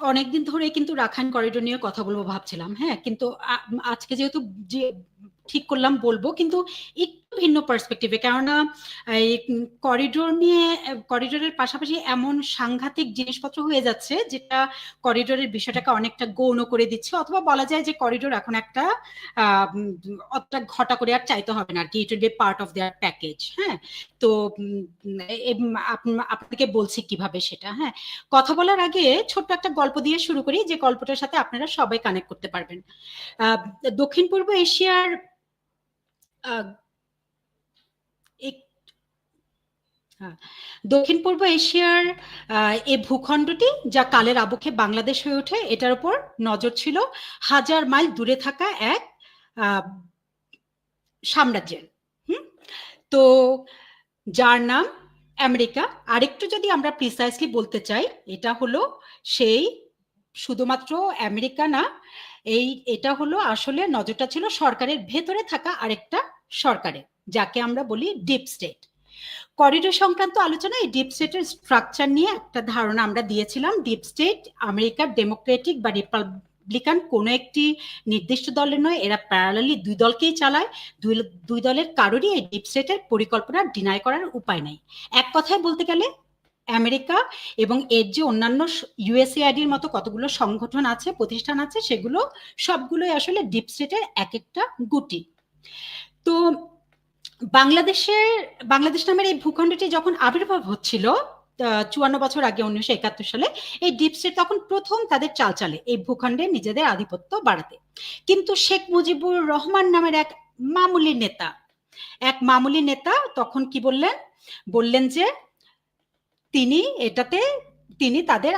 অনেকদিন ধরে কিন্তু রাখাইন করিডোর নিয়ে কথা বলব ভাবছিলাম হ্যাঁ? কিন্তু আজকে যেহেতু যে ঠিক করলাম বলব, কিন্তু ভিন্ন পার্সপেক্টিভে কেননা, এই করিডোর নিয়ে করিডোরের পাশাপাশি এমন সাংঘাতিক জিনিসপত্র হয়ে যাচ্ছে, যেটা করিডোরের বিষয়টাকে অনেকটা গৌণ করে দিচ্ছে, অথবা বলা যায় যে করিডোর এখন একটা অতটা ঘটা করে আর চাইতে হবে না আর কি। It will be part of their package হ্যাঁ? তো আপ- আপনাকে বলছি কীভাবে সেটা হ্যাঁ? কথা বলার আগে ছোট্ট একটা গল্প দিয়ে শুরু করি, যে গল্পটার সাথে আপনারা সবাই কানেক্ট করতে পারবেন। দক্ষিণ পূর্ব এশিয়ার আহ, এক- হ্যাঁ, দক্ষিণ পূর্ব এশিয়ার এই ভূখণ্ডটি যা কালের আবক্ষে বাংলাদেশ হয়ে ওঠে, এটার উপর নজর ছিল হাজার মাইল দূরে থাকা এক সাম্রাজ্যের। হুম? তো যার নাম আমেরিকা। আরেকটু যদি আমরা প্রিসাইসলি বলতে চাই, এটা হলো সেই শুধুমাত্র আমেরিকা না, এই, এটা হলো আসলে নজরটা ছিল সরকারের ভেতরে থাকা আরেকটা সরকারের যাকে আমরা বলি ডিপ স্টেট করিডোর সংক্রান্ত আলোচনা এই ডিপ স্টেটের স্ট্রাকচার নিয়ে একটা ধারণা আমরা দিয়েছিলাম। ডিপ স্টেট আমেরিকার ডেমোক্রেটিক বা রিপাবলিকান কোনো একটি নির্দিষ্ট দলের নয়, এরা প্যারালালি দুই দলকেই চালায়। দুই দুই দলের কারোরই এই ডিপ স্টেটের পরিকল্পনা ডিনাই করার উপায় নাই। এক কথায় বলতে গেলে আমেরিকা এবং এর যে অন্যান্য ইউএসএআইডির মতো কতগুলো সংগঠন আছে, প্রতিষ্ঠান আছে, সেগুলো সবগুলোই আসলে ডিপ স্টেটের এক একটা গুটি। তো বাংলাদেশের, বাংলাদেশ নামের এই ভূখণ্ডটি যখন আবির্ভাব হচ্ছিল চুয়ান্ন বছর আগে উনিশশো একাত্তর সালে, এই ডিপসের তখন প্রথম তাদের চাল চালে, এই ভূখণ্ডে নিজেদের আধিপত্য বাড়াতে। কিন্তু শেখ মুজিবুর রহমান নামের এক মামুলি নেতা, এক মামুলি নেতা তখন কি বললেন? বললেন যে, তিনি এটাতে, তিনি তাদের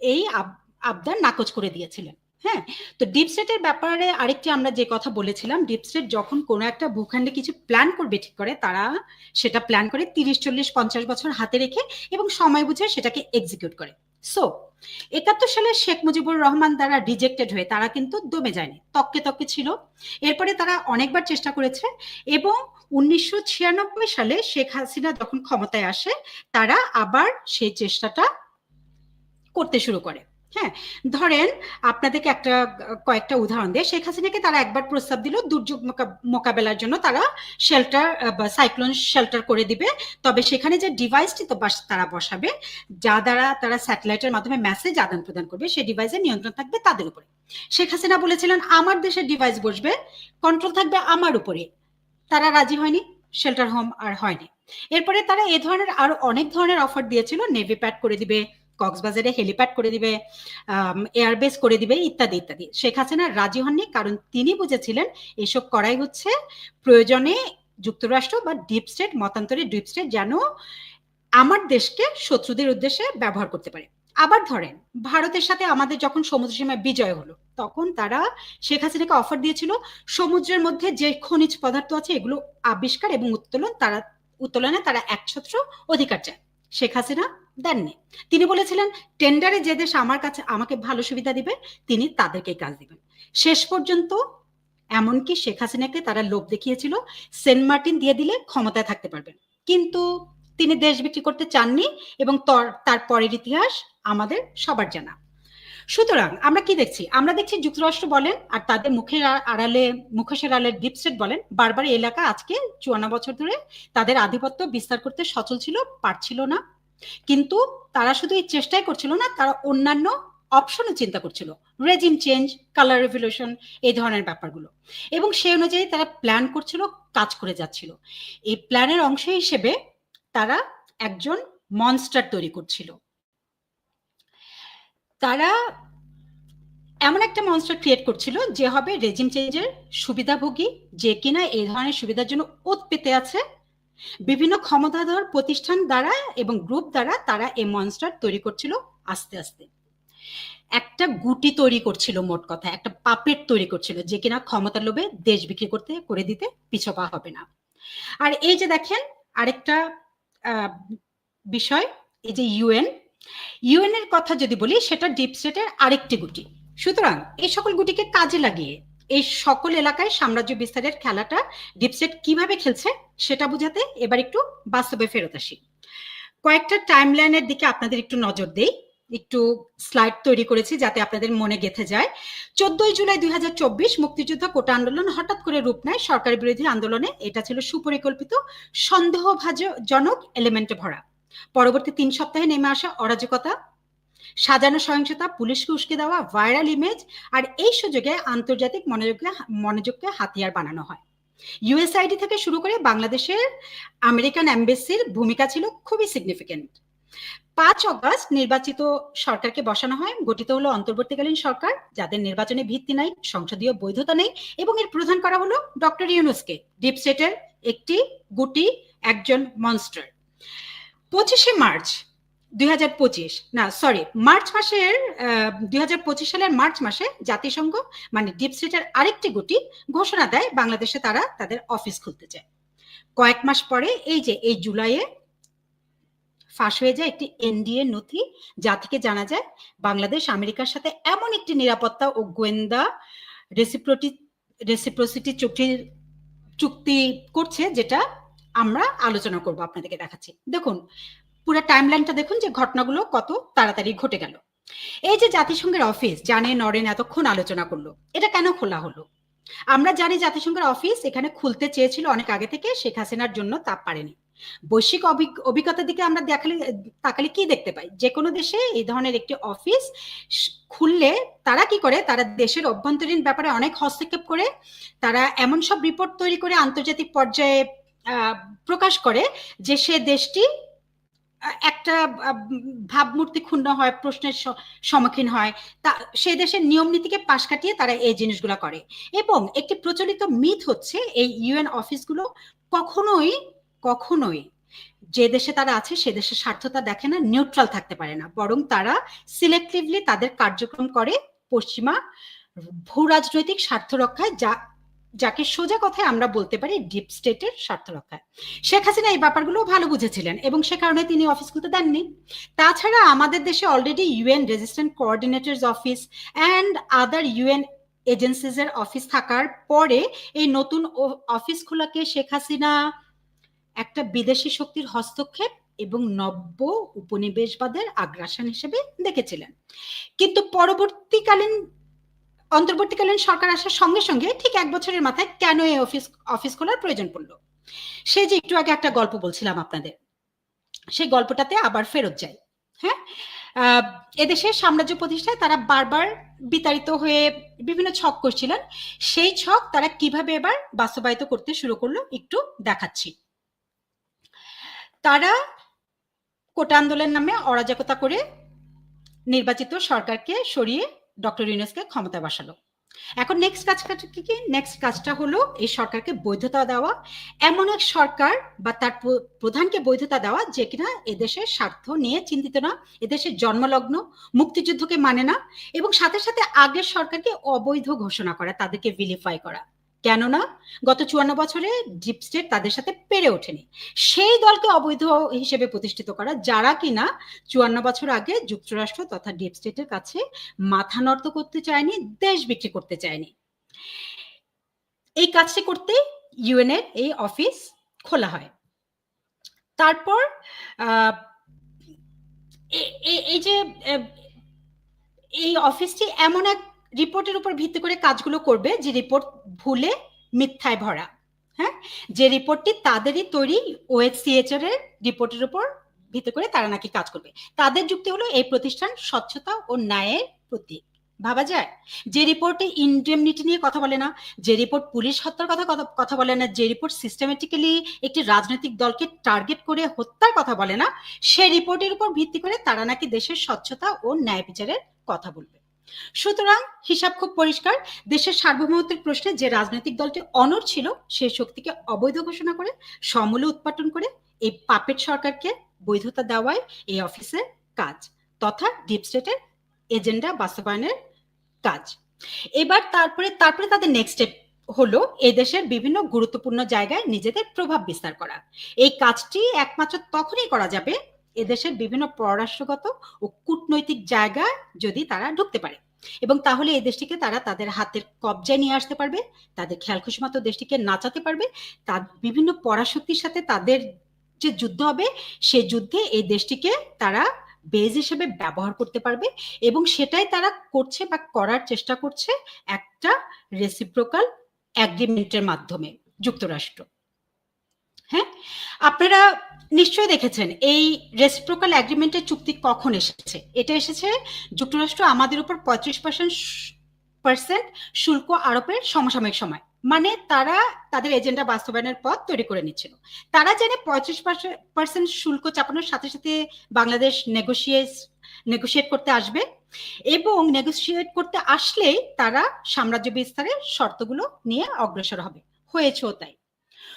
এই আব- আবদার নাকচ করে দিয়েছিলেন। হ্যাঁ? তো ডিপ স্টেটের ব্যাপারে আরেকটি আমরা যে কথা বলেছিলাম ডিপ স্টেট যখন কোনো একটা ভূখণ্ডে কিছু প্ল্যান করবে ঠিক করে, তারা সেটা প্ল্যান করে তিরিশ, চল্লিশ, পঞ্চাশ বছর হাতে রেখে এবং সময় বুঝে সেটাকে এক্সিকিউট করে। সো একাত্তর সালে শেখ মুজিবুর রহমান দ্বারা রিজেক্টেড হয়ে তারা কিন্তু দমে যায়নি। তককে তককে ছিল। এরপরে তারা অনেকবার চেষ্টা করেছে এবং উনিশশো ছিয়ানব্বই সালে শেখ হাসিনা যখন ক্ষমতায় আসে, তারা আবার সেই চেষ্টাটা করতে শুরু করে। হ্যাঁ ধরেন আপনাদেরকে একটা, কয়েকটা উদাহরণ দিয়ে শেখ হাসিনাকে তারা একবার প্রস্তাব দিল, দুর্যোগ মোকাবেলার জন্য তারা শেল্টার বা সাইক্লোন শেল্টার করে দিবে। তবে সেখানে যে ডিভাইসটি তো তারা বসাবে, যা দ্বারা তারা স্যাটেলাইটের মাধ্যমে মেসেজ আদান প্রদান করবে, সেই ডিভাইসের নিয়ন্ত্রণ থাকবে তাদের উপরে। শেখ হাসিনা বলেছিলেন, আমার দেশের ডিভাইস বসবে কন্ট্রোল থাকবে আমার উপরে। তারা রাজি হয়নি শেল্টার হোম আর হয়নি। এরপরে তারা এ ধরনের আরও অনেক ধরনের অফার দিয়েছিল নেভি প্যাড করে দিবে কক্সবাজারে হেলিপ্যাড করে দিবে এয়ারবেস করে দিবে, ইত্যাদি ইত্যাদি। শেখ হাসিনা রাজি হননি, কারণ তিনি বুঝেছিলেন এসব করাই হচ্ছে প্রয়োজনে যুক্তরাষ্ট্র বা ডিপ স্টেট, মতান্তরে ডিপ স্টেট যেন আমার দেশকে শত্রুদের উদ্দেশ্যে ব্যবহার করতে পারে। আবার ধরেন, ভারতের সাথে আমাদের যখন সমুদ্র সীমায় বিজয় হলো, তখন তারা শেখ হাসিনাকে অফার দিয়েছিল, সমুদ্রের মধ্যে যে খনিজ পদার্থ আছে এগুলো আবিষ্কার এবং উত্তোলন তারা, উত্তোলনে তারা একছত্র অধিকার চায়। শেখ হাসিনা দেননি তিনি বলেছিলেন, টেন্ডারে যে দেশ আমার কাছে আমাকে ভালো সুবিধা দিবে, তিনি তাদেরকে কাজ দিবেন। শেষ পর্যন্ত এমনকি শেখ হাসিনাকে তারা লোভ দেখিয়েছিল, সেন্ট মার্টিন দিয়ে দিলে ক্ষমতায় থাকতে পারবেন। কিন্তু তিনি দেশ বিক্রি করতে চাননি এবং তর- পরের ইতিহাস আমাদের সবার জানা। সুতরাং আমরা কি দেখছি? আমরা দেখছি যুক্তরাষ্ট্র বলেন আর তাদের মুখের আড়ালে, মুখোশের আড়ালে ডিপ স্টেট বলেন, বারবার এলাকা আজকে চুয়ান্ন বছর ধরে তাদের আধিপত্য বিস্তার করতে সচল ছিল, পারছিল না। কিন্তু তারা শুধু এই চেষ্টাই করছিল না, তারা অন্যান্য অপশনও চিন্তা করছিল। রেজিম চেঞ্জ কালার রেভলিউশন এই ধরনের ব্যাপারগুলো। এবং সেই অনুযায়ী তারা প্ল্যান করছিল, কাজ করে যাচ্ছিল। এই প্ল্যানের অংশ হিসেবে তারা একজন মনস্টার তৈরি করছিল। তারা এমন একটা মনস্টার ক্রিয়েট করছিল, যে হবে রেজিম চেঞ্জের সুবিধাভোগী, যে কিনা এই ধরনের সুবিধার জন্য ওত পেতে আছে বিভিন্ন ক্ষমতাধর প্রতিষ্ঠান দ্বারা এবং গ্রুপ দ্বারা তারা এই মনস্টার তৈরি করছিল আস্তে আস্তে। একটা গুটি তৈরি করছিল মোট কথা, একটা পাপেট তৈরি করছিল যে কিনা ক্ষমতার লোভে দেশ বিক্রি করতে, করে দিতে পিছপা হবে না। আর এই যে দেখেন আরেকটা বিষয়, এই যে ইউএন ইউএন এর কথা যদি বলি সেটা ডিপ স্টেটের আরেকটি গুটি। সুতরাং এই সকল গুটিকে কাজে লাগিয়ে এই সকল এলাকায় সাম্রাজ্য বিস্তারের খেলাটা ডিপসেট কীভাবে খেলছে সেটা বোঝাতে এবার একটু বাস্তবে ফেরত আসি। কয়েকটা টাইমলাইনের দিকে আপনাদের একটু নজর দেই। একটু স্লাইড তৈরি করেছি যাতে আপনাদের মনে গেথে যায়। চোদ্দই জুলাই দুই হাজার চব্বিশ মুক্তিযুদ্ধ কোটা আন্দোলন হঠাৎ করে রূপ নেয় সরকার বিরোধী আন্দোলনে। এটা ছিল সুপরিকল্পিত, সন্দেহভাজনক এলিমেন্টে ভরা। পরবর্তী তিন সপ্তাহে নেমে আসা অরাজকতা সাজানো সহিংসতা, পুলিশকে উস্কে দেওয়া ভাইরাল ইমেজ আর এই সুযোগে আন্তর্জাতিক মনোযোগকে মনোযোগকে হাতিয়ার বানানো হয়। ইউএসআইডি থেকে শুরু করে বাংলাদেশের আমেরিকান এম্বাসির ভূমিকা ছিল খুবই সিগনিফিকেন্ট পাঁচ অগস্ট নির্বাচিত সরকারকে বসানো হয়, গঠিত হলো অন্তর্বর্তীকালীন সরকার, যাদের নির্বাচনে ভিত্তি নাই, সংসদীয় বৈধতা নেই, এবং এর প্রধান করা হলো ডক্টর ইউনুসকে ডিপ স্টেটের একটি গুটি, একজন মনস্টার পঁচিশে মার্চ দুই হাজার পঁচিশ, না সরি মার্চ মাসের দু হাজার পঁচিশ সালের মার্চ মাসে জাতিসংঘ মানে ডিপ স্টেটের আরেকটি গুটি ঘোষণা দেয় বাংলাদেশে তারা তাদের অফিস খুলতে চায়। কয়েক মাস পরে এই যে এই জুলাইয়ে ফাঁস হয়ে যায় একটি এনডিএ নথি, যা থেকে জানা যায় বাংলাদেশ আমেরিকার সাথে এমন একটি নিরাপত্তা ও গোয়েন্দা রেসিপ্রোটি রেসিপ্রোসিটি চুক্তির, চুক্তি করছে যেটা আমরা আলোচনা করব আপনাদেরকে দেখাচ্ছি। দেখুন পুরো টাইমলাইনটা দেখুন যে ঘটনাগুলো কত তাড়াতাড়ি ঘটে গেল। এই যে জাতিসংঘের অফিস জানে নরেন এতক্ষণ আলোচনা করল, এটা কেন খোলা হলো? আমরা জানি জাতিসংঘের অফিস এখানে খুলতে চেয়েছিল অনেক আগে থেকে, শেখ হাসিনার জন্য তা পারেনি। বৈশ্বিক অভিজ্ঞতার দিকে আমরা দেখালে, তাকালে কি দেখতে পাই? যে কোনো দেশে এই ধরনের একটি অফিস খুললে তারা কি করে? তারা দেশের অভ্যন্তরীণ ব্যাপারে অনেক হস্তক্ষেপ করে, তারা এমন সব রিপোর্ট তৈরি করে আন্তর্জাতিক পর্যায়ে প্রকাশ করে যে সে দেশটি একটা ভাবমূর্তি ক্ষুণ্ণ হয়, প্রশ্নের সম্মুখীন হয়, তা সে দেশের নিয়ম নীতিকে পাশ কাটিয়ে তারা এই জিনিসগুলো করে। এবং একটি প্রচলিত মিথ হচ্ছে, এই ইউএন অফিসগুলো কখনোই কখনোই যে দেশে তারা আছে, সে দেশের স্বার্থতা দেখে না নিউট্রাল থাকতে পারে না। বরং তারা সিলেক্টিভলি তাদের কার্যক্রম করে পশ্চিমা ভূ রাজনৈতিক স্বার্থ রক্ষায়, যা যাকে সোজা কথায় আমরা বলতে পারি ডিপ স্টেটের স্বার্থ রক্ষায় শেখ হাসিনা এই ব্যাপারগুলো ভালো বুঝেছিলেন এবং সে কারণে তিনি অফিস খুলতে দেননি। তাছাড়া আমাদের দেশে already UN resident coordinators office and other UN agencies এর অফিস থাকার পরে এই নতুন অফিস খোলাকে শেখ হাসিনা একটা বিদেশি শক্তির হস্তক্ষেপ এবং নব্য উপনিবেশবাদের আগ্রাসন হিসেবে দেখেছিলেন। কিন্তু পরবর্তীকালীন অন্তর্বর্তীকালীন সরকার আসার সঙ্গে সঙ্গে ঠিক এক বছরের মাথায় কেন এই অফিস অফিস খোলার প্রয়োজন পড়ল? সে যে একটু আগে একটা গল্প বলছিলাম আপনাদের, সেই গল্পটাতে আবার ফেরত যায় হ্যাঁ? এদেশের সাম্রাজ্য প্রতিষ্ঠায় তারা বারবার বিতাড়িত হয়ে বিভিন্ন ছক করছিলেন। সেই ছক তারা কীভাবে এবার বাস্তবায়িত করতে শুরু করল একটু দেখাচ্ছি। তারা কোটা আন্দোলন নামে অরাজকতা করে নির্বাচিত সরকারকে সরিয়ে ডক্টর ইউনেসকে ক্ষমতা বসালো। এখন নেক্সট কাজ কি কি? নেক্সট কাজটা হলো এই সরকারকে বৈধতা দেওয়া। এমন এক সরকার বা তার প্রধানকে বৈধতা দেওয়া যে কিনা এদেশের স্বার্থ নিয়ে চিন্তিত না এদেশের জন্মলগ্ন, মুক্তিযুদ্ধকে মানে না, এবং সাথে সাথে আগের সরকারকে অবৈধ ঘোষণা করা, তাদেরকে ভিলিফাই করা। কেননা গত চুয়ান্ন বছরে ডিপ স্টেট তাদের সাথে পেরে ওঠেনি। সেই দলকে অবৈধ হিসেবে প্রতিষ্ঠিত করা, যারা কিনা চুয়ান্ন বছর আগে যুক্তরাষ্ট্র তথা ডিপ স্টেটের কাছে মাথা নত করতে চায়নি, দেশ বিক্রি করতে চায়নি। এই কাজটি করতে ইউএন এর এই অফিস খোলা হয়। তারপর এই যে এই অফিসটি এমন এক রিপোর্টের উপর ভিত্তি করে কাজগুলো করবে যে রিপোর্ট ভুলে মিথ্যায় ভরা হ্যাঁ? যে রিপোর্টটি তাদেরই তৈরি ওএইচসিএচ এর রিপোর্টের উপর ভিত্তি করে তারা নাকি কাজ করবে। তাদের যুক্তি হলো এই প্রতিষ্ঠান স্বচ্ছতা ও ন্যায়ের প্রতীক। ভাবা যায়? যে রিপোর্টে ইনডেমনিটি নিয়ে কথা বলে না, যে রিপোর্ট পুলিশ হত্যার কথা কথা বলে না, যে রিপোর্ট সিস্টেমেটিক্যালি একটি রাজনৈতিক দলকে টার্গেট করে হত্যার কথা বলে না, সে রিপোর্টের উপর ভিত্তি করে তারা নাকি দেশের স্বচ্ছতা ও ন্যায় বিচারের কথা বলবে। সুতরাং হিসাব খুব পরিষ্কার। দেশের সার্বভৌমত্বের প্রশ্নে যে রাজনৈতিক দলটি অনর ছিল, সেই শক্তিকে অবৈধ ঘোষণা করে, সমূলে উৎপাটন করে এই পাপেট সরকারকে বৈধতা দেওয়াই এই অফিসের কাজ তথা ডিপ স্টেটের এজেন্ডা বাস্তবায়নের কাজ। এবার তারপরে তারপরে তাদের নেক্সট স্টেপ হলো এদেশের বিভিন্ন গুরুত্বপূর্ণ জায়গায় নিজেদের প্রভাব বিস্তার করা। এই কাজটি একমাত্র তখনই করা যাবে এদেশের বিভিন্ন পররাষ্ট্রগত ও কূটনৈতিক জায়গায় যদি তারা ঢুকতে পারে। এবং তাহলে এই দেশটিকে তারা তাদের হাতের কবজায় নিয়ে আসতে পারবে, তাদের খেয়াল খুশি মতো দেশটিকে নাচাতে পারবে, তার বিভিন্ন পরাশক্তির সাথে তাদের যে যুদ্ধ হবে, সে যুদ্ধে এই দেশটিকে তারা বেজ হিসেবে ব্যবহার করতে পারবে এবং সেটাই তারা করছে বা করার চেষ্টা করছে একটা রেসিপ্রোকাল অ্যাগ্রিমেন্টের মাধ্যমে যুক্তরাষ্ট্র। হ্যাঁ? আপনারা নিশ্চয়ই দেখেছেন, এই রেসিপ্রোকাল অ্যাগ্রিমেন্টের চুক্তি কখন এসেছে? এটা এসেছে যুক্তরাষ্ট্র আমাদের উপর পঁয়ত্রিশ পার্সেন্ট পার্সেন্ট শুল্ক আরোপের সমসাময়িক সময়। মানে তারা তাদের এজেন্ডা বাস্তবায়নের পথ তৈরি করে নিচ্ছিল। তারা জেনে পঁয়ত্রিশ পার্সেন্ট শুল্ক চাপানোর সাথে সাথে বাংলাদেশ নেগোসিয়েট নেগোসিয়েট করতে আসবে এবং নেগোসিয়েট করতে আসলেই তারা সাম্রাজ্য বিস্তারের শর্তগুলো নিয়ে অগ্রসর হবে। হয়েছেও তাই।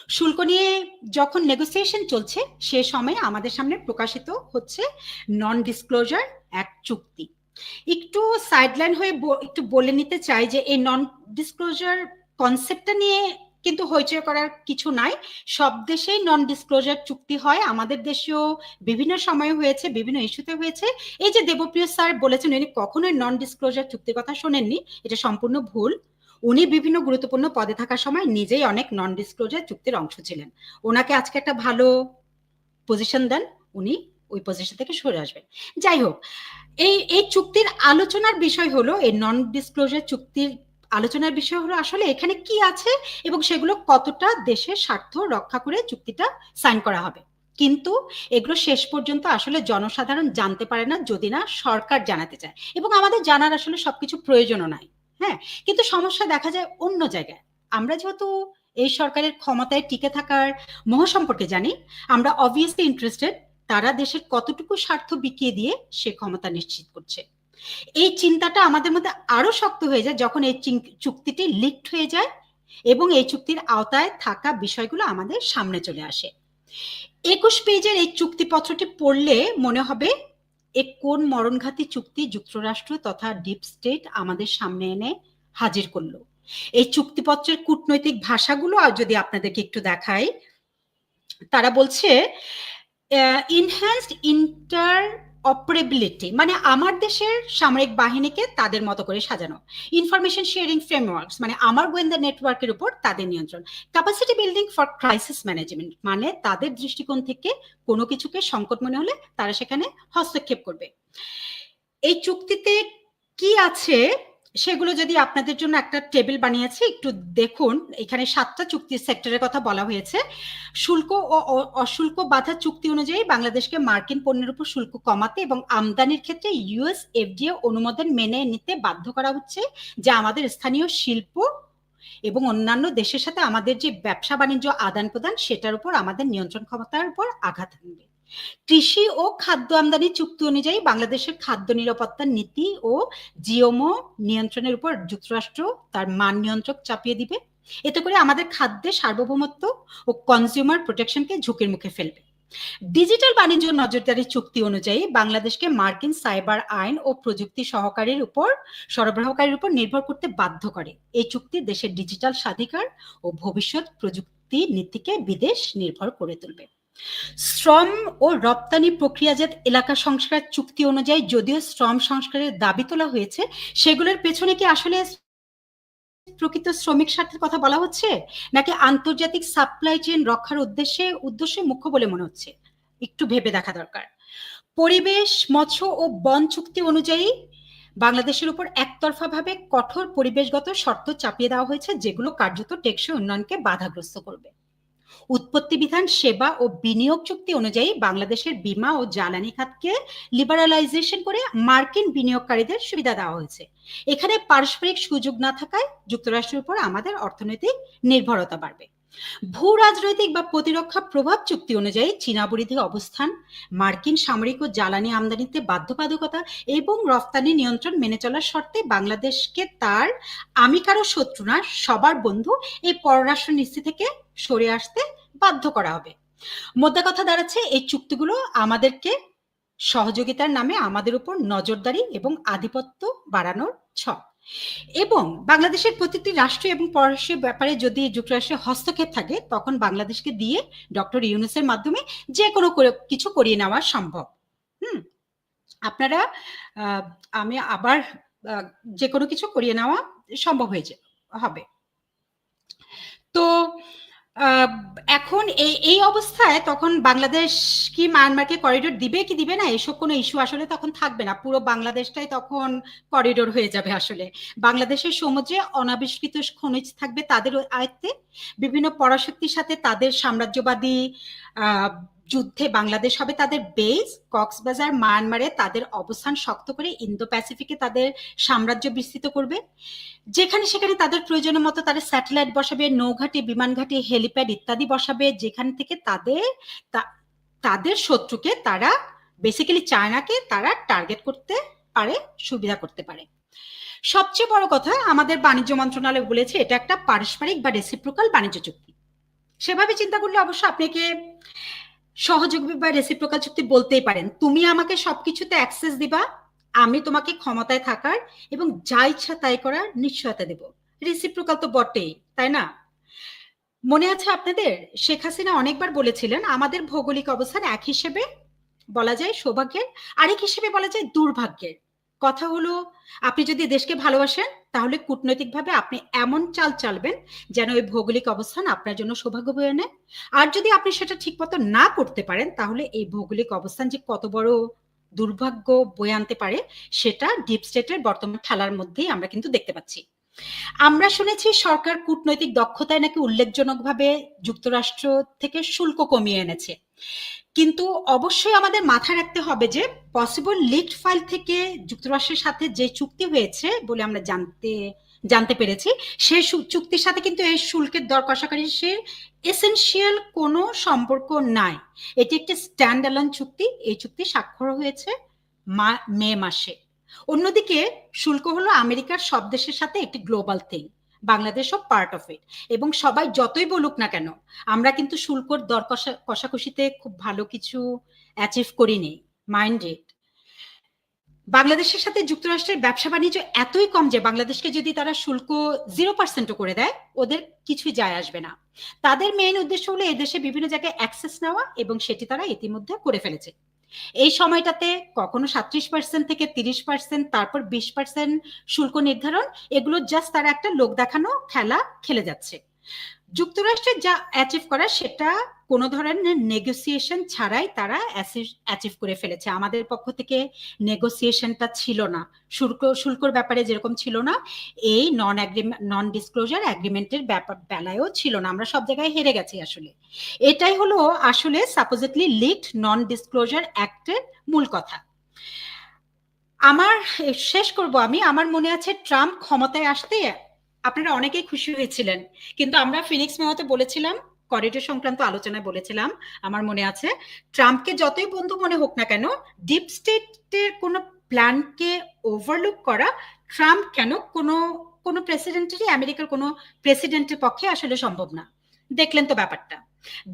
শুল্ক নিয়ে যখন নেগোসিয়েশন চলছে, সে সময় আমাদের সামনে প্রকাশিত হচ্ছে নন ডিসক্লোজার এক চুক্তি। একটু সাইডলাইন হয়ে একটু বলে নিতে চাই যে এই নন ডিসক্লোজার কনসেপ্টটা নিয়ে কিন্তু হইচই করার কিছু নাই। সব দেশেই নন ডিসক্লোজার চুক্তি হয়। আমাদের দেশেও বিভিন্ন সময় হয়েছে, বিভিন্ন ইস্যুতে হয়েছে। এই যে দেবপ্রিয় স্যার বলেছেন, উনি কখনোই নন ডিসক্লোজার চুক্তির কথা শোনেননি। এটা সম্পূর্ণ ভুল। উনি বিভিন্ন গুরুত্বপূর্ণ পদে থাকার সময় নিজেই অনেক নন ডিসক্লোজার চুক্তির অংশ ছিলেন। ওনাকে আজকে একটা ভালো পজিশন দেন, উনি ওই পজিশন থেকে সরে আসবেন। যাই হোক, এই এই চুক্তির আলোচনার বিষয় হলো, এই নন ডিসক্লোজার চুক্তির আলোচনার বিষয় হলো আসলে এখানে কি আছে এবং সেগুলো কতটা দেশের স্বার্থ রক্ষা করে চুক্তিটা সাইন করা হবে। কিন্তু এগুলো শেষ পর্যন্ত আসলে জনসাধারণ জানতে পারে না যদি না সরকার জানাতে চায়। এবং আমাদের জানার আসলে সবকিছু প্রয়োজনও নাই। হ্যাঁ কিন্তু সমস্যা দেখা যায় অন্য জায়গায়। আমরা যেহেতু এই সরকারের ক্ষমতায় টিকে থাকার মোহ সম্পর্কে জানি, আমরা অবভিয়াসলি ইন্টারেস্টেড তারা দেশের কতটুকু স্বার্থ বিকিয়ে দিয়ে সে ক্ষমতা নিশ্চিত করছে। এই চিন্তাটা আমাদের মধ্যে আরও শক্ত হয়ে যায় যখন এই চুক্তিটি লিকড হয়ে যায় এবং এই চুক্তির আওতায় থাকা বিষয়গুলো আমাদের সামনে চলে আসে। একুশ পেজের এই চুক্তিপত্রটি পড়লে মনে হবে এ কোন মরণঘাতী চুক্তি যুক্তরাষ্ট্র তথা ডিপ স্টেট আমাদের সামনে এনে হাজির করল। এই চুক্তিপত্রের কূটনৈতিক ভাষাগুলো যদি আপনাদেরকে একটু দেখাই, তারা বলছে ইনহ্যান্সড ইন্টার অপারেবিলিটি মানে আমার দেশের সামরিক বাহিনীকে তাদের মতো করে সাজানো। ইনফরমেশন শেয়ারিং ফ্রেমওয়ার্ক মানে আমার গোয়েন্দা নেটওয়ার্কের উপর তাদের নিয়ন্ত্রণ। Capacity building for crisis management মানে তাদের দৃষ্টিকোণ থেকে কোনো কিছুকে সংকট মনে হলে তারা সেখানে হস্তক্ষেপ করবে। এই চুক্তিতে কি আছে সেগুলো যদি আপনাদের জন্য একটা টেবিল বানিয়েছি, একটু দেখুন। এখানে সাতটা চুক্তির সেক্টরের কথা বলা হয়েছে। শুল্ক ও অশুল্ক বাধা চুক্তি অনুযায়ী বাংলাদেশকে মার্কিন পণ্যের উপর শুল্ক কমাতে এবং আমদানির ক্ষেত্রে ইউএস এফডিএ অনুমোদন মেনে নিতে বাধ্য করা হচ্ছে, যা আমাদের স্থানীয় শিল্প এবং অন্যান্য দেশের সাথে আমাদের যে ব্যবসা বাণিজ্য আদান প্রদান সেটার উপর আমাদের নিয়ন্ত্রণ ক্ষমতার উপর আঘাত আনবে। কৃষি ও খাদ্য আমদানি চুক্তি অনুযায়ী বাংলাদেশের খাদ্য নিরাপত্তা নীতি ও জিওমো নিয়ন্ত্রণের উপর যুক্তরাষ্ট্র তার মান নিয়ন্ত্রক চাপিয়ে দিবে। এতে করে আমাদের খাদ্যের সার্বভৌমত্ব ও কনজিউমার প্রোটেকশনকে ঝুঁকির মুখে ফেলবে। ডিজিটাল বাণিজ্য নজরদারি চুক্তি অনুযায়ী বাংলাদেশকে মার্কিন সাইবার আইন ও প্রযুক্তি সহকারীর উপর, সরবরাহকারীর উপর নির্ভর করতে বাধ্য করে। এই চুক্তি দেশের ডিজিটাল স্বাধিকার ও ভবিষ্যৎ প্রযুক্তি নীতিকে বিদেশ নির্ভর করে তুলবে। শ্রম ও রপ্তানি প্রক্রিয়াজাত এলাকা সংস্কার চুক্তি অনুযায়ী যদিও শ্রম সংস্কারের দাবি তোলা হয়েছে, সেগুলোর পেছনে কি আসলে প্রকৃত শ্রমিক স্বার্থের কথা বলা হচ্ছে? নাকি আন্তর্জাতিক সাপ্লাই চেইন রক্ষার উদ্দেশ্যে উদ্দেশ্যে মুখ্য বলে মনে হচ্ছে? একটু ভেবে দেখা দরকার। পরিবেশ, মৎস্য ও বন চুক্তি অনুযায়ী বাংলাদেশের উপর একতরফাভাবে কঠোর পরিবেশগত শর্ত চাপিয়ে দেওয়া হয়েছে, যেগুলো কার্যত টেকসই উন্নয়নকে বাধাগ্রস্ত করবে। উৎপত্তি বিধান সেবা ও বিনিয়োগ চুক্তি অনুযায়ী বাংলাদেশের বিমা ও জ্বালানি খাতকে লিবারালাইজেশন করে মার্কিন বিনিয়োগকারীদের সুবিধা দেওয়া হয়েছে। এখানে পারস্পরিক সুযোগ না থাকায় যুক্তরাষ্ট্রের উপর আমাদের অর্থনৈতিক নির্ভরতা বাড়বে। ভূ রাজনৈতিক বা প্রতিরক্ষা প্রভাব চুক্তি অনুযায়ী চীনাবরিধি অবস্থান, মার্কিন সামরিক ও জ্বালানি আমদানিতে বাধ্যবাধকতা এবং রফতানি নিয়ন্ত্রণ মেনে চলার শর্তে বাংলাদেশকে তার আমি কারও শত্রু না সবার বন্ধু এই পররাষ্ট্র নীতি থেকে সরে আসতে বাধ্য করা হবে। মোদ্দা কথা দাঁড়াচ্ছে এই চুক্তিগুলো আমাদেরকে সহযোগিতার নামে আমাদের উপর নজরদারি এবং আধিপত্য বাড়ানোর ছক। এবং বাংলাদেশের প্রতিটি রাষ্ট্র এবং পররাষ্ট্রের ব্যাপারে যদি যুক্তরাষ্ট্রের হস্তক্ষেপ থাকে, তখন বাংলাদেশকে দিয়ে ডক্টর ইউনুসের মাধ্যমে যে কোনো কিছু করিয়ে নেওয়া সম্ভব। হুম? আপনারা আমি আবার যে কোনো কিছু করিয়ে নেওয়া সম্ভব হয়ে হবে। তো এখন এই এই অবস্থায় তখন বাংলাদেশ কি মায়ানমারকে করিডোর দিবে কি দিবে না, এসব কোনো ইস্যু আসলে তখন থাকবে না। পুরো বাংলাদেশটাই তখন করিডোর হয়ে যাবে আসলে। বাংলাদেশের সমুদ্রে অনাবিষ্কৃত খনিজ থাকবে তাদের আয়ত্তে। বিভিন্ন পরাশক্তির সাথে তাদের সাম্রাজ্যবাদী যুদ্ধে বাংলাদেশ হবে তাদের বেস কক্সবাজার, মায়ানমারে তাদের অবস্থান শক্ত করে ইন্দো প্যাসিফিকে তাদের সাম্রাজ্য বিস্তৃত করবে। যেখানে সেখানে তাদের প্রয়োজনের মতো তাদের স্যাটেলাইট বসাবে, নৌঘাটি, বিমানঘাটি হেলিপ্যাড ইত্যাদি বসাবে, যেখান থেকে তাদের তাদের শত্রুকে তারা বেসিক্যালি চায়নাকে তারা টার্গেট করতে পারে, সুবিধা করতে পারে। সবচেয়ে বড় কথা আমাদের বাণিজ্য মন্ত্রণালয় বলেছে, এটা একটা পারস্পরিক বা রেসিপ্রোকাল বাণিজ্য চুক্তি। সেভাবে চিন্তা করলে অবশ্য আপনাকে সহযোগী বা রেসিপ্রোকাল চুক্তি বলতেই পারেন। তুমি আমাকে সবকিছুতে অ্যাক্সেস দিবা, আমি তোমাকে ক্ষমতায় থাকার এবং যা ইচ্ছা তাই করার নিশ্চয়তা দেব। রেসিপ্রোকাল তো বটেই, তাই না? মনে আছে আপনাদের? শেখ হাসিনা অনেকবার বলেছিলেন, আমাদের ভৌগোলিক অবস্থান এক হিসেবে বলা যায় সৌভাগ্যের, আরেক হিসেবে বলা যায় দুর্ভাগ্যের। কথা হলো, আপনি যদি দেশকে ভালোবাসেন তাহলে কূটনৈতিকভাবে আপনি এমন চাল চালবেন যেন ওই ভৌগোলিক অবস্থান আপনার জন্য সৌভাগ্য বয়ে নেয় আর যদি আপনি সেটা ঠিকমতো না করতে পারেন, তাহলে এই ভৌগোলিক অবস্থান যে কত বড় দুর্ভাগ্য বয়ে আনতে পারে, সেটা ডিপ স্টেটের বর্তমান খেলার মধ্যেই আমরা কিন্তু দেখতে পাচ্ছি। আমরা শুনেছি সরকার কূটনৈতিক দক্ষতায় নাকি উল্লেখজনকভাবে যুক্তরাষ্ট্র থেকে শুল্ক কমিয়ে এনেছে। কিন্তু অবশ্যই আমাদের মাথায় রাখতে হবে যে পসিবল লিড ফাইল থেকে যুক্তরাষ্ট্রের সাথে যে চুক্তি হয়েছে বলে আমরা জানতে জানতে পেরেছি, সেই চুক্তির সাথে কিন্তু এই শুল্কের দর কষাকারি সে এসেনশিয়াল কোনো সম্পর্ক নাই। এটি একটি স্ট্যান্ড অ্যালন চুক্তি, এই চুক্তি স্বাক্ষর হয়েছে মে মাসে। অন্যদিকে শুল্ক হলো আমেরিকার সব দেশের সাথে একটি গ্লোবাল থিং বাংলাদেশও পার্ট অফ ইট এবং সবাই যতই বলুক না কেন, আমরা কিন্তু শুল্কর দর কষা, কষাকষিতে খুব ভালো কিছু অ্যাচিভ করিনি মাইন্ড ইট বাংলাদেশের সাথে যুক্তরাষ্ট্রের ব্যবসা বাণিজ্য এতই কম যে বাংলাদেশকে যদি তারা শুল্ক জিরো পার্সেন্টও করে দেয়, ওদের কিছুই যায় আসবে না। তাদের মেইন উদ্দেশ্য হলো এদেশে বিভিন্ন জায়গায় অ্যাক্সেস নেওয়া এবং সেটি তারা ইতিমধ্যে করে ফেলেছে। এই সময়টাতে কখনো সাত্রিশ পার্সেন্ট থেকে তিরিশ পার্সেন্ট তারপর বিশ পার্সেন্ট শুল্ক নির্ধারণ, এগুলো জাস্ট তারা একটা লোক দেখানো খেলা খেলে যাচ্ছে। যুক্তরাষ্ট্রের যা অ্যাচিভ করা সেটা কোনো ধরনের নেগোসিয়েশন ছাড়াই তারা অ্যাচিভ করে ফেলেছে। আমাদের পক্ষ থেকে নেগোসিয়েশনটা ছিল না। শুল্ক, শুল্কর ব্যাপারে যেরকম ছিল না, এই নন অ্যাগ্রিমেন্ট নন ডিসক্লোজার অ্যাগ্রিমেন্টের ব্যাপার বেলায়ও ছিল না। আমরা সব জায়গায় হেরে গেছি আসলে। এটাই হলো আসলে সাপোজিটলি লিড নন ডিসক্লোজার অ্যাক্টের মূল কথা। আমার, শেষ করব আমি। আমার মনে আছে ট্রাম্প ক্ষমতায় আসতে আপনারা অনেকেই খুশি হয়েছিলেন। কিন্তু আমরা ফিনিক্স মেওয়াতে বলেছিলাম করিডোর সংক্রান্ত আলোচনায় বলেছিলাম, আমার মনে আছে, ট্রাম্পকে যতই বন্ধু মনে হোক না কেন ডিপ স্টেটের কোনো প্ল্যানকে ওভারলুক করা, ট্রাম্প কেন কোনো কোনো প্রেসিডেন্টেরই আমেরিকার কোনো প্রেসিডেন্টের পক্ষে আসলে সম্ভব না। দেখলেন তো ব্যাপারটা।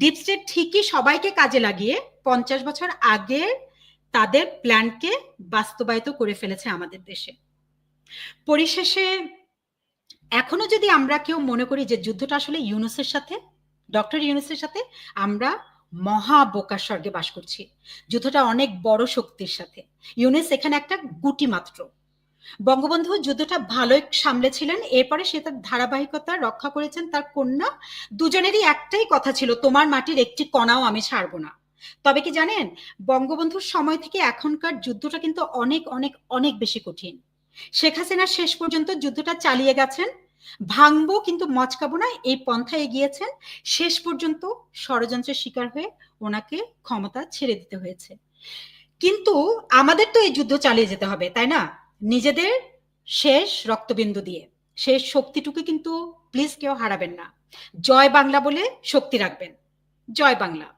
ডিপ স্টেট ঠিকই সবাইকে কাজে লাগিয়ে পঞ্চাশ বছর আগে তাদের প্ল্যানকে বাস্তবায়িত করে ফেলেছে আমাদের দেশে। পরিশেষে এখনও যদি আমরা কেউ মনে করি যে যুদ্ধটা আসলে ইউনুসের সাথে, ডক্টর ইউনুসের সাথে, আমরা মহা বোকার স্বর্গে বাস করছি। যুদ্ধটা অনেক বড় শক্তির সাথে। ইউনুস এখানে একটা গুটি মাত্র। বঙ্গবন্ধু যুদ্ধটা ভালোই সামলেছিলেন, এরপরে সে তার ধারাবাহিকতা রক্ষা করেছেন, তার কন্যা, দুজনেরই একটাই কথা ছিল, তোমার মাটির একটি কণাও আমি ছাড়বো না। তবে কি জানেন, বঙ্গবন্ধুর সময় থেকে এখনকার যুদ্ধটা কিন্তু অনেক অনেক অনেক বেশি কঠিন। শেখ হাসিনা শেষ পর্যন্ত যুদ্ধটা চালিয়ে গেছেন ভাঙবো কিন্তু মচকাবো না, এই পন্থা এগিয়েছেন। শেষ পর্যন্ত ষড়যন্ত্রের শিকার হয়ে ওনাকে ক্ষমতা ছেড়ে দিতে হয়েছে। কিন্তু আমাদের তো এই যুদ্ধ চালিয়ে যেতে হবে, তাই না? নিজেদের শেষ রক্তবিন্দু দিয়ে। শেষ শক্তিটুকু কিন্তু প্লিজ কেউ হারাবেন না। জয় বাংলা বলে শক্তি রাখবেন। জয় বাংলা।